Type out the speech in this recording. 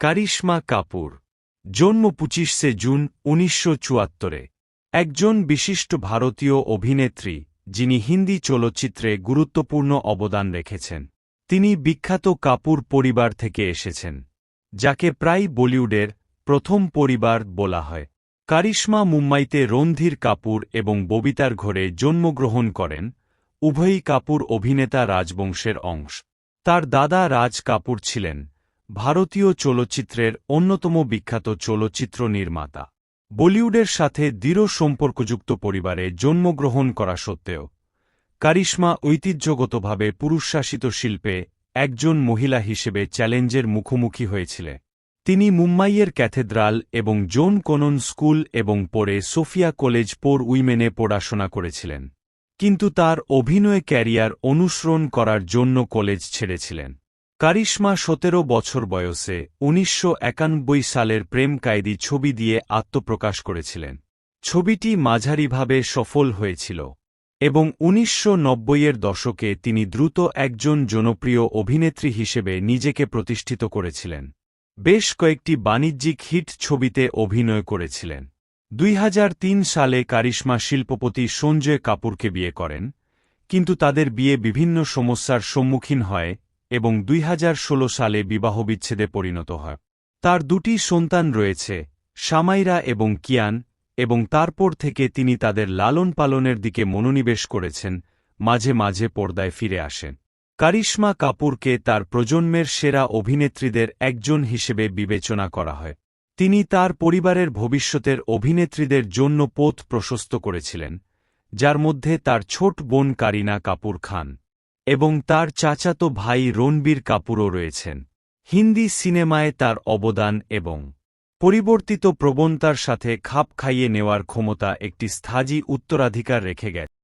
কারিশ্মা কাপুর। জন্ম পঁচিশে জুন, উনিশশো চুয়াত্তরে। একজন বিশিষ্ট ভারতীয় অভিনেত্রী, যিনি হিন্দি চলচ্চিত্রে গুরুত্বপূর্ণ অবদান রেখেছেন। তিনি বিখ্যাত কাপুর পরিবার থেকে এসেছেন, যাকে প্রায় বলিউডের প্রথম পরিবার বলা হয়। কারিশ্মা মুম্বাইতে রণধীর কাপুর এবং ববিতার ঘরে জন্মগ্রহণ করেন, উভয়ই কাপুর অভিনেতা রাজবংশের অংশ। তার দাদা রাজ কাপুর ছিলেন ভারতীয় চলচ্চিত্রের অন্যতম বিখ্যাত চলচ্চিত্র নির্মাতা। বলিউডের সাথে দৃঢ় সম্পর্কযুক্ত পরিবারে জন্মগ্রহণ করা সত্ত্বেও, কারিশ্মা ঐতিহ্যগতভাবে পুরুষশাসিত শিল্পে একজন মহিলা হিসেবে চ্যালেঞ্জের মুখোমুখি হয়েছিলেন তিনি মুম্বাইয়ের ক্যাথেড্রাল এবং জোন কোনন স্কুল এবং পরে সোফিয়া কলেজ পোর উইমেনে পড়াশোনা করেছিলেন। কিন্তু তার অভিনয় ক্যারিয়ার অনুসরণ করার জন্য কলেজ ছেড়েছিলেন। কারিশ্মা সতেরো বছর বয়সে উনিশশো একানব্বই সালের প্রেম কায়দি ছবি দিয়ে আত্মপ্রকাশ করেছিলেন। ছবিটি মাঝারিভাবে সফল হয়েছিল এবং উনিশশো এর দশকে তিনি দ্রুত একজন জনপ্রিয় অভিনেত্রী হিসেবে নিজেকে প্রতিষ্ঠিত করেছিলেন। বেশ কয়েকটি বাণিজ্যিক হিট ছবিতে অভিনয় করেছিলেন। দুই হাজার তিন সালে কারিশ্মা শিল্পপতি সঞ্জয় কাপুরকে বিয়ে করেন, কিন্তু তাদের বিয়ে বিভিন্ন সমস্যার সম্মুখীন হয় এবং দুই হাজার ষোলো সালে বিবাহবিচ্ছেদে পরিণত হয়। তার দুটি সন্তান রয়েছে, সামাইরা এবং কিয়ান, এবং তারপর থেকে তিনি তাদের লালন পালনের দিকে মনোনিবেশ করেছেন, মাঝে মাঝে পর্দায় ফিরে আসেন। কারিশ্মা কাপুরকে তার প্রজন্মের সেরা অভিনেত্রীদের একজন হিসেবে বিবেচনা করা হয়। তিনি তার পরিবারের ভবিষ্যতের অভিনেত্রীদের জন্য পথ প্রশস্ত করেছিলেন, যার মধ্যে তার ছোট বোন কারিনা কাপুর খান। এবং তার চাচাতো ভাই রণবীর কাপুরও রয়েছেন। হিন্দি সিনেমায় তার অবদান এবং পরিবর্তিত প্রবণতার সাথে খাপ খাইয়ে নেওয়ার ক্ষমতা একটি স্থাজি উত্তরাধিকার রেখে গেছে।